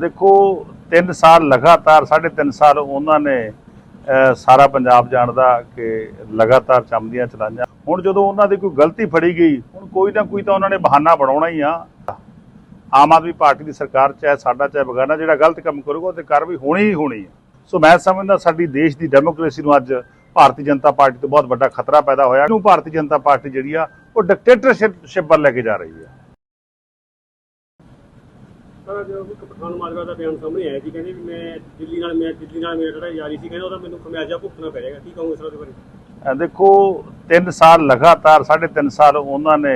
ਦੇਖੋ 3 ਸਾਲ ਲਗਾਤਾਰ 3.5 ਸਾਲ ਉਹਨਾਂ ਨੇ ਸਾਰਾ ਪੰਜਾਬ ਜਾਣਦਾ ਕਿ ਲਗਾਤਾਰ ਚਮਦੀਆਂ ਚਲਾਈਆਂ। ਹੁਣ ਜਦੋਂ ਉਹਨਾਂ ਦੀ ਕੋਈ ਗਲਤੀ ਫੜੀ ਗਈ, ਹੁਣ ਕੋਈ ਨਾ ਕੋਈ ਤਾਂ ਉਹਨਾਂ ਨੇ ਬਹਾਨਾ ਬਣਾਉਣਾ ਹੀ ਆ। ਆਮ ਆਦਮੀ ਪਾਰਟੀ ਦੀ ਸਰਕਾਰ ਚਾਹੇ ਸਾਡਾ, ਚਾਹੇ ਬਗਾਨਾ, ਜਿਹੜਾ ਗਲਤ ਕੰਮ ਕਰੂਗਾ ਉਹ ਤੇ ਕਾਰਵਾਈ ਹੋਣੀ ਹੀ ਹੋਣੀ ਹੈ ਸੋ ਮੈਂ ਸਮਝਦਾ ਸਾਡੀ ਦੇਸ਼ ਦੀ ਡੈਮੋਕ੍ਰੇਸੀ ਨੂੰ ਅੱਜ ਭਾਰਤੀ ਜਨਤਾ ਪਾਰਟੀ ਤੋਂ ਬਹੁਤ ਵੱਡਾ ਖਤਰਾ ਪੈਦਾ ਹੋਇਆ। ਨੂੰ ਭਾਰਤੀ ਜਨਤਾ ਪਾਰਟੀ ਜਿਹੜੀ ਆ, ਉਹ ਡਿਕਟੇਟਰਸ਼ਿਪ ਵੱਲ ਲੈ ਕੇ ਜਾ ਰਹੀ ਹੈ ਸਰ ਜੋ ਇੱਕ ਮਾਜਵਾ ਦਾ ਬਿਆਨ ਸਾਹਮਣੇ ਆਇਆ ਸੀ ਕਹਿੰਦੇ ਵੀ ਮੈਂ ਦਿੱਲੀ ਨਾਲ, ਮੈਂ ਦਿੱਲੀ ਨਾਲ ਮੇਰਾ ਜਿਹੜਾ ਯਾਰੀ ਸੀ, ਕਹਿੰਦਾ ਉਹਦਾ ਮੈਨੂੰ ਖਮਿਆਜਾ ਭੁਗਤਣਾ ਪੈ ਜਾਏਗਾ। ਕੀ ਕਹੋਗੇ ਸਰ ਉਹਦੇ ਬਾਰੇ? ਦੇਖੋ 3 ਸਾਲ ਲਗਾਤਾਰ 3.5 ਸਾਲ ਉਹਨਾਂ ਨੇ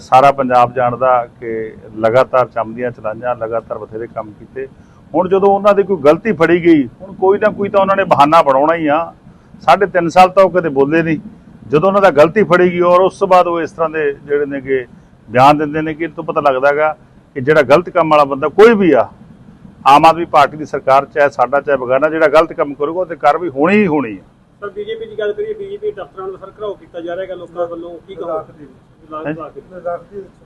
ਸਾਰਾ ਪੰਜਾਬ ਜਾਣਦਾ ਕਿ ਲਗਾਤਾਰ ਚਮਦੀਆਂ ਚਲਾਈਆਂ, ਲਗਾਤਾਰ ਬਥੇਰੇ ਕੰਮ ਕੀਤੇ। ਹੁਣ ਜਦੋਂ ਉਹਨਾਂ ਦੀ ਕੋਈ ਗਲਤੀ ਫੜੀ ਗਈ, ਹੁਣ ਕੋਈ ਨਾ ਕੋਈ ਤਾਂ ਉਹਨਾਂ ਨੇ ਬਹਾਨਾ ਬਣਾਉਣਾ ਹੀ ਆ। 3.5 ਸਾਲ ਤਾਂ ਉਹ ਕਦੇ ਬੋਲੇ ਨਹੀਂ। ਜਦੋਂ ਉਹਨਾਂ ਦਾ ਗਲਤੀ ਫੜੀ ਗਈ ਔਰ ਉਸ ਤੋਂ ਬਾਅਦ ਉਹ ਇਸ ਤਰ੍ਹਾਂ ਦੇ ਜਿਹੜੇ ਨੇ ਕਿ ਬਿਆਨ ਦਿੰਦੇ ਨੇ ਕਿ ਇਹ ਤੋਂ ਪਤਾ ਲੱਗਦਾਗਾ ਕਿ ਜਿਹੜਾ ਗਲਤ ਕੰਮ ਵਾਲਾ ਬੰਦਾ ਕੋਈ ਵੀ ਆ ਆਮ ਆਦਮੀ ਪਾਰਟੀ ਦੀ ਸਰਕਾਰ ਚਾਹੇ ਸਾਡਾ ਚਾਹੇ ਬਗਾਨਾ ਜਿਹੜਾ ਗਲਤ ਕੰਮ ਕਰੂਗਾ ਉਹ ਤੇ ਕਾਰਵਾਈ ਹੋਣੀ ਹੀ ਹੋਣੀ ਹੈ। ਸਰ ਬੀਜੇਪੀ ਦੀ ਗੱਲ ਕਰੀਏ ਬੀਜੇਪੀ ਦਫ਼ਤਰਾਂ ਨੂੰ ਸਰ ਘਰਾਓ ਕੀਤਾ ਜਾ ਰਿਹਾ ਹੈਗਾ ਲੋਕਾਂ ਵੱਲੋਂ ਕੀ ਦੇ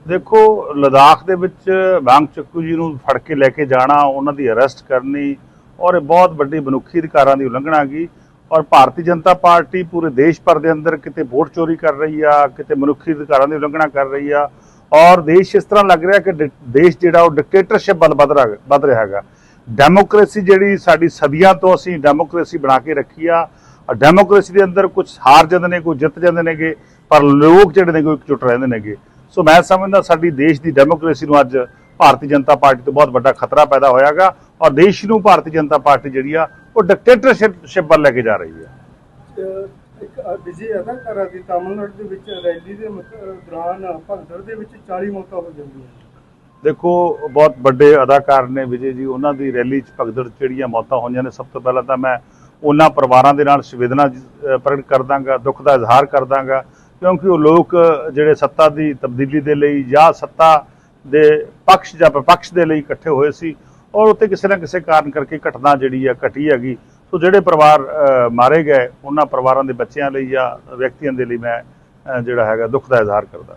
ਦੇਖੋ ਲਦਾਖ ਦੇ ਵਿੱਚ ਵਾਂਗ ਚੱਕੂ ਜੀ ਨੂੰ ਫੜ ਕੇ ਲੈ ਕੇ ਜਾਣਾ ਉਹਨਾਂ ਦੀ ਅਰੈਸਟ ਕਰਨੀ ਔਰ ਇਹ ਬਹੁਤ ਵੱਡੀ ਮਨੁੱਖੀ ਅਧਿਕਾਰਾਂ ਦੀ ਉਲੰਘਣਾ ਗਈ ਔਰ ਭਾਰਤੀ ਜਨਤਾ ਪਾਰਟੀ ਪੂਰੇ ਦੇਸ਼ ਭਰ ਦੇ ਅੰਦਰ ਕਿਤੇ ਵੋਟ ਚੋਰੀ ਕਰ ਰਹੀ ਆ ਕਿਤੇ ਮਨੁੱਖੀ ਅਧਿਕਾਰਾਂ ਦੀ ਉਲੰਘਣਾ ਕਰ ਰਹੀ ਆ ਔਰ ਦੇਸ਼ ਇਸ ਤਰ੍ਹਾਂ ਲੱਗ ਰਿਹਾ ਕਿ ਡਿ- ਦੇਸ਼ ਜਿਹੜਾ ਉਹ ਡਿਕਟੇਟਰਸ਼ਿਪ ਵੱਲ ਵੱਧ ਰਿਹਾ ਵੱਧ ਰਿਹਾ ਹੈਗਾ। ਡੈਮੋਕ੍ਰੇਸੀ ਜਿਹੜੀ ਸਾਡੀ ਸਦੀਆਂ ਤੋਂ ਅਸੀਂ ਡੈਮੋਕ੍ਰੇਸੀ ਬਣਾ ਕੇ ਰੱਖੀ ਆ ਔਰ ਡੈਮੋਕ੍ਰੇਸੀ ਦੇ ਅੰਦਰ ਕੁਝ ਹਾਰ ਜਾਂਦੇ ਨੇ ਕੋਈ ਜਿੱਤ ਜਾਂਦੇ ਨੇਗੇ, ਪਰ ਲੋਕ ਜਿਹੜੇ ਨੇ ਕੋਈ ਇਕਜੁੱਟ ਰਹਿੰਦੇ ਨੇਗੇ। ਸੋ ਮੈਂ ਸਮਝਦਾ ਸਾਡੀ ਦੇਸ਼ ਦੀ ਡੈਮੋਕ੍ਰੇਸੀ ਨੂੰ ਅੱਜ ਭਾਰਤੀ ਜਨਤਾ ਪਾਰਟੀ ਤੋਂ ਬਹੁਤ ਵੱਡਾ ਖਤਰਾ ਪੈਦਾ ਹੋਇਆਗਾ ਔਰ ਦੇਸ਼ ਨੂੰ ਭਾਰਤੀ ਜਨਤਾ ਪਾਰਟੀ ਜਿਹੜੀ ਆ, ਉਹ ਡਿਕਟੇਟਰਸ਼ਿਪ ਵੱਲ ਲੈ ਕੇ ਜਾ ਰਹੀ ਹੈ ਇੱਕ ਵਿਜੇ ਅਦਾਕਾਰਾ ਦੀ ਤਾਮਿਲਨਾਡੂ ਦੇ ਵਿੱਚ ਰੈਲੀ ਦੇ ਦੌਰਾਨ ਭਗਦੜ ਦੇ ਵਿੱਚ 40 ਮੌਤਾਂ ਹੋ ਜਾਂਦੀਆਂ ਦੇਖੋ ਬਹੁਤ ਵੱਡੇ ਅਦਾਕਾਰ ਨੇ ਵਿਜੇ ਜੀ ਉਹਨਾਂ ਦੀ ਰੈਲੀ 'ਚ ਭਗਦੜ ਜਿਹੜੀਆਂ ਮੌਤਾਂ ਹੋਈਆਂ ਨੇ ਸਭ ਤੋਂ ਪਹਿਲਾਂ ਤਾਂ ਮੈਂ ਉਹਨਾਂ ਪਰਿਵਾਰਾਂ ਦੇ ਨਾਲ ਸੰਵੇਦਨਾ ਅਹ, ਪ੍ਰਗਟ ਕਰਦਾਂਗਾ ਦੁੱਖ ਦਾ ਇਜ਼ਹਾਰ ਕਰਦਾਂਗਾ ਕਿਉਂਕਿ ਉਹ ਲੋਕ ਜਿਹੜੇ ਸੱਤਾ ਦੀ ਤਬਦੀਲੀ ਦੇ ਲਈ ਜਾਂ ਸੱਤਾ ਦੇ ਪੱਖ ਜਾਂ ਵਿਪਕਸ਼ ਦੇ ਲਈ ਇਕੱਠੇ ਹੋਏ ਸੀ ਔਰ ਉੱਤੇ ਕਿਸੇ ਨਾ ਕਿਸੇ ਕਾਰਨ ਕਰਕੇ ਘਟਨਾ ਜਿਹੜੀ ਆ ਘਟੀ ਹੈਗੀ। ਸੋ ਜਿਹੜੇ ਪਰਿਵਾਰ ਮਾਰੇ ਗਏ, ਉਹਨਾਂ ਪਰਿਵਾਰਾਂ ਦੇ ਬੱਚਿਆਂ ਲਈ ਜਾਂ ਵਿਅਕਤੀਆਂ ਦੇ ਲਈ ਮੈਂ ਜਿਹੜਾ ਹੈਗਾ ਦੁੱਖ ਦਾ ਇਜ਼ਹਾਰ ਕਰਦਾ।